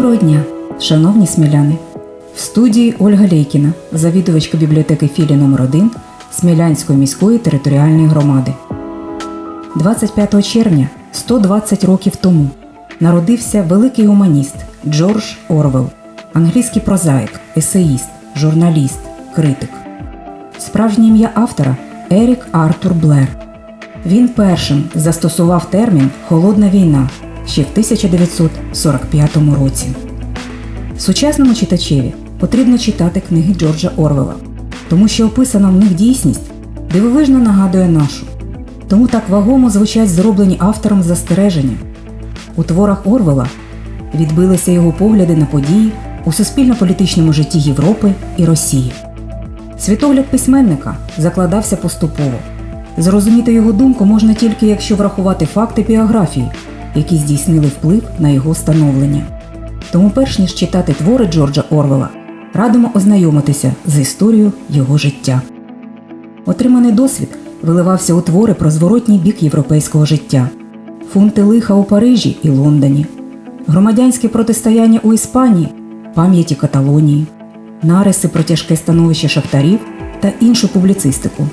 Доброго дня, шановні сміляни! В студії Ольга Лейкіна, завідувачка бібліотеки філії номер 1 Смілянської міської територіальної громади. 25 червня, 120 років тому, народився великий гуманіст Джордж Орвел, англійський прозаїк, есеїст, журналіст, критик. Справжнє ім'я автора Ерік Артур Блер. Він першим застосував термін Холодна війна ще в 1945 році. Сучасному читачеві потрібно читати книги Джорджа Орвела, тому що описана в них дійсність дивовижно нагадує нашу. Тому так вагомо звучать зроблені автором застереження. У творах Орвела відбилися його погляди на події у суспільно-політичному житті Європи і Росії. Світогляд письменника закладався поступово. Зрозуміти його думку можна тільки якщо врахувати факти біографії, які здійснили вплив на його становлення. Тому, перш ніж читати твори Джорджа Орвела, радимо ознайомитися з історією його життя. Отриманий досвід виливався у твори про зворотній бік європейського життя, фунти лиха у Парижі і Лондоні, громадянське протистояння у Іспанії, пам'яті Каталонії, нариси про тяжке становище шахтарів та іншу публіцистику.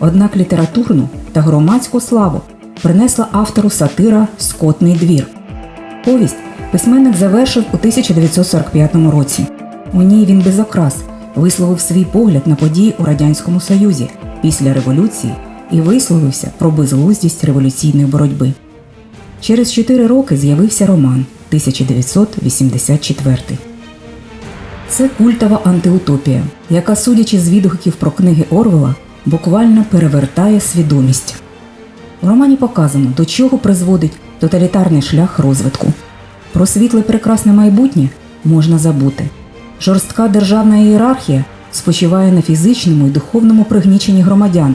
Однак літературну та громадську славу принесла автору сатира Скотний двір. Повість письменник завершив у 1945 році. У ній він без окрас висловив свій погляд на події у Радянському Союзі після революції і висловився про безглуздість революційної боротьби. Через чотири роки з'явився роман 1984. Це культова антиутопія, яка, судячи з відгуків про книги Орвела, буквально перевертає свідомість. У романі показано, до чого призводить тоталітарний шлях розвитку. Про світле прекрасне майбутнє можна забути. Жорстка державна ієрархія спочиває на фізичному і духовному пригніченні громадян,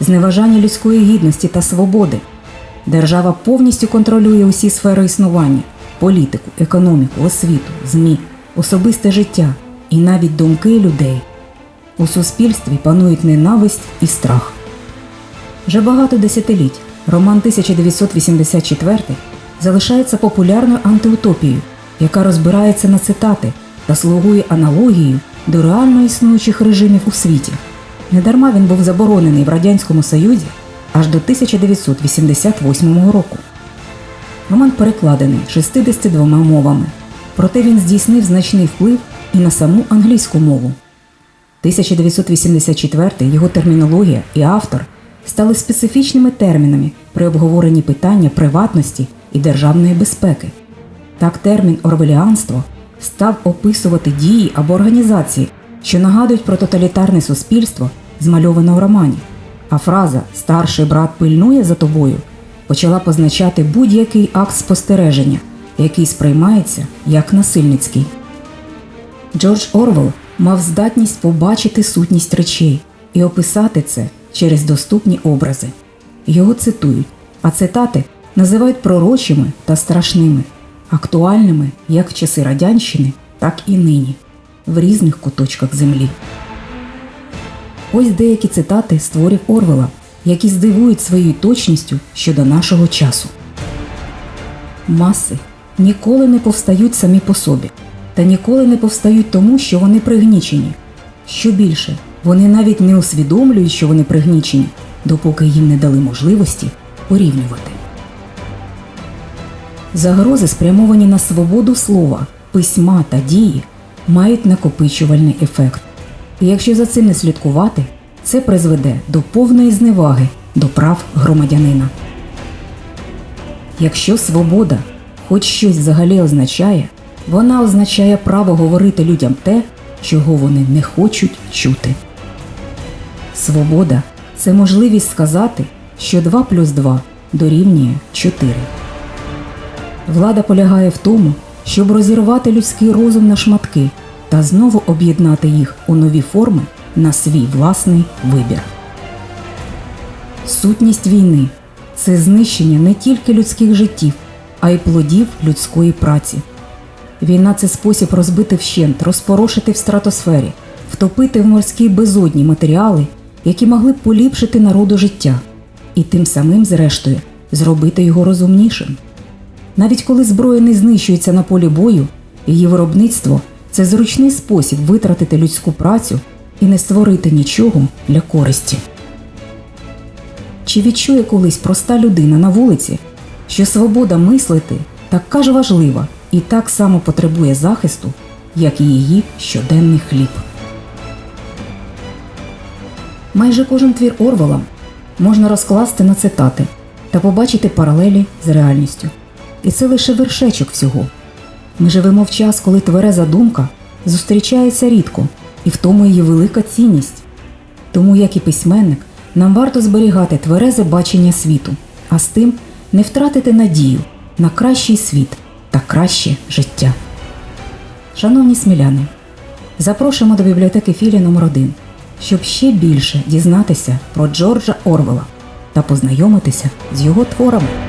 зневажанні людської гідності та свободи. Держава повністю контролює усі сфери існування політику, економіку, освіту, ЗМІ, особисте життя і навіть думки людей. У суспільстві панують ненависть і страх. Вже багато десятиліть роман 1984 залишається популярною антиутопією, яка розбирається на цитати та слугує аналогією до реально існуючих режимів у світі. Недарма він був заборонений в Радянському Союзі аж до 1988 року. Роман перекладений 62 мовами, проте він здійснив значний вплив і на саму англійську мову. 1984 його термінологія і автор стали специфічними термінами при обговоренні питання приватності і державної безпеки. Так, термін орвеліанство став описувати дії або організації, що нагадують про тоталітарне суспільство, змальоване в романі. А фраза Старший брат пильнує за тобою почала позначати будь-який акт спостереження, який сприймається як насильницький. Джордж Орвел мав здатність побачити сутність речей і описати це через доступні образи. Його цитують, а цитати називають пророчими та страшними, актуальними як в часи Радянщини, так і нині, в різних куточках землі. Ось деякі цитати з творів Орвела, які здивують своєю точністю щодо нашого часу. Маси ніколи не повстають самі по собі, та ніколи не повстають тому, що вони пригнічені. Що більше, вони навіть не усвідомлюють, що вони пригнічені, допоки їм не дали можливості порівнювати. Загрози, спрямовані на свободу слова, письма та дії, мають накопичувальний ефект. І якщо за цим не слідкувати, це призведе до повної зневаги до прав громадянина. Якщо свобода хоч щось взагалі означає, вона означає право говорити людям те, чого вони не хочуть чути. Свобода це можливість сказати, що 2 плюс 2 дорівнює 4. Влада полягає в тому, щоб розірвати людський розум на шматки та знову об'єднати їх у нові форми на свій власний вибір. Сутність війни це знищення не тільки людських життів, а й плодів людської праці. Війна це спосіб розбити вщент, розпорошити в стратосфері, втопити в морській безодні матеріали, які могли б поліпшити народу життя, і тим самим, зрештою, зробити його розумнішим. Навіть коли зброя не знищується на полі бою, Її виробництво це зручний спосіб витратити людську працю і не створити нічого для користі. Чи відчує колись проста людина на вулиці, що свобода мислити така ж важлива і так само потребує захисту, як і її щоденний хліб? Майже кожен твір Орвела можна розкласти на цитати та побачити паралелі з реальністю. І це лише вершечок всього. Ми живемо в час, коли твереза думка зустрічається рідко, і в тому її велика цінність. Тому, як і письменник, нам варто зберігати тверезе бачення світу, а з тим не втратити надію на кращий світ та краще життя. Шановні сміляни, запрошуємо до бібліотеки Філі номер 1 щоб ще більше дізнатися про Джорджа Орвела та познайомитися з його творами.